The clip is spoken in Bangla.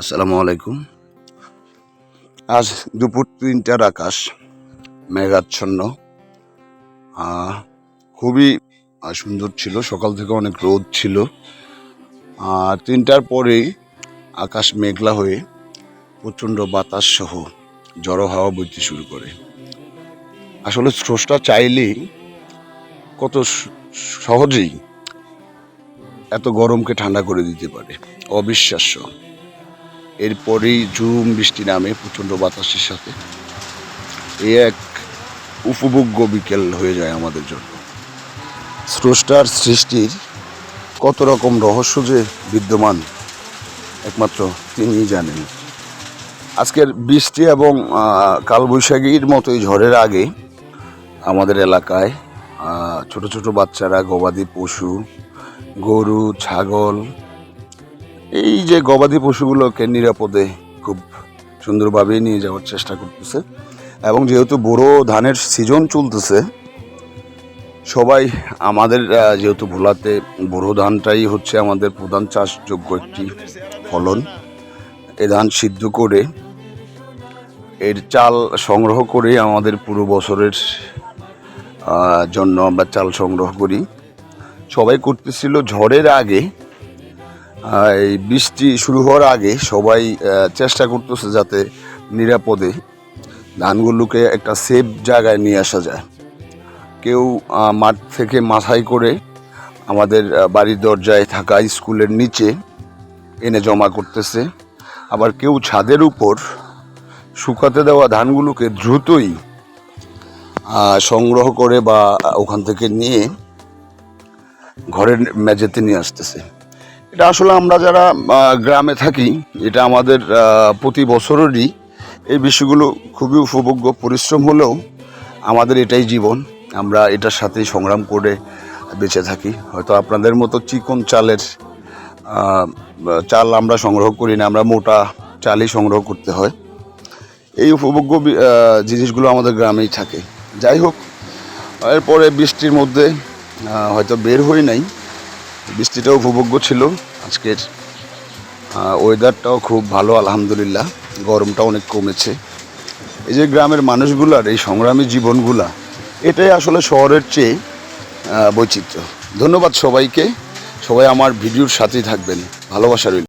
আসসালামু আলাইকুম। আজ দুপুর তিনটার আকাশ মেঘাচ্ছন্ন। খুবই সুন্দর ছিল, সকাল থেকে অনেক রোদ ছিল। আর তিনটার পরেই আকাশ মেঘলা হয়ে প্রচণ্ড বাতাস সহ জড়ো হাওয়া বইতে শুরু করে। আসলে স্রষ্টা চাইলেই কত সহজেই এত গরমকে ঠান্ডা করে দিতে পারে। অবিশ্বাস্য। এরপরেই ঝুম বৃষ্টি নামে প্রচণ্ড বাতাসের সাথে। এই এক উপভোগ্য বিকেল হয়ে যায় আমাদের জন্য। স্রষ্টার সৃষ্টির কত রকম রহস্য যে বিদ্যমান, একমাত্র তিনিই জানেন। আজকের বৃষ্টি এবং কালবৈশাখীর মতোই ঝড়ের আগে আমাদের এলাকায় ছোট ছোট বাচ্চারা, গবাদি পশু, গরু, ছাগল এই যে গবাদি পশুগুলোকে নিরাপদে খুব সুন্দরভাবে নিয়ে যাওয়ার চেষ্টা করতেছে। এবং যেহেতু বড় ধানের সিজন চলতেছে, সবাই আমাদের যেহেতু ভোলাতে বড় ধানটাই হচ্ছে আমাদের প্রধান চাষযোগ্য একটি ফলন, এ ধান সিদ্ধ করে, এর চাল সংগ্রহ করে আমাদের পুরো বছরের জন্য আমরা চাল সংগ্রহ করি। সবাই করতেছিল ঝড়ের আগে এই বৃষ্টি শুরু হওয়ার আগে সবাই চেষ্টা করতেছে যাতে নিরাপদে ধানগুলোকে একটা সেফ জায়গায় নিয়ে আসা যায়। কেউ মাঠ থেকে মাথায় করে আমাদের বাড়ির দরজায় থাকা স্কুলের নিচে এনে জমা করতেছে। আবার কেউ ছাদের উপর শুকাতে দেওয়া ধানগুলোকে দ্রুতই সংগ্রহ করে বা ওখান থেকে নিয়ে ঘরের মেঝেতে নিয়ে আসতেছে। এটা আসলে আমরা যারা গ্রামে থাকি, এটা আমাদের প্রতি বছরেরই এই বিষয়গুলো খুবই উপভোগ্য পরিশ্রম হলেও আমাদের এটাই জীবন। আমরা এটার সাথেই সংগ্রাম করে বেঁচে থাকি। হয়তো আপনাদের মতো চিকন চালের চাল আমরা সংগ্রহ করি না, আমরা মোটা চালই সংগ্রহ করতে হয়। এই উপভোগ্য জিনিসগুলো আমাদের গ্রামেই থাকে। যাই হোক, এরপরে বৃষ্টির মধ্যে হয়তো বের হই নাই। বৃষ্টিটাও উপভোগ্য ছিল। আজকের ওয়েদারটাও খুব ভালো, আলহামদুলিল্লাহ। গরমটা অনেক কমেছে। এই যে গ্রামের মানুষগুলার এই সংগ্রামী জীবনগুলা, এটাই আসলে শহরের চেয়ে বৈচিত্র্য। ধন্যবাদ সবাইকে। সবাই আমার ভিডিওর সাথেই থাকবেন। ভালোবাসা রইল।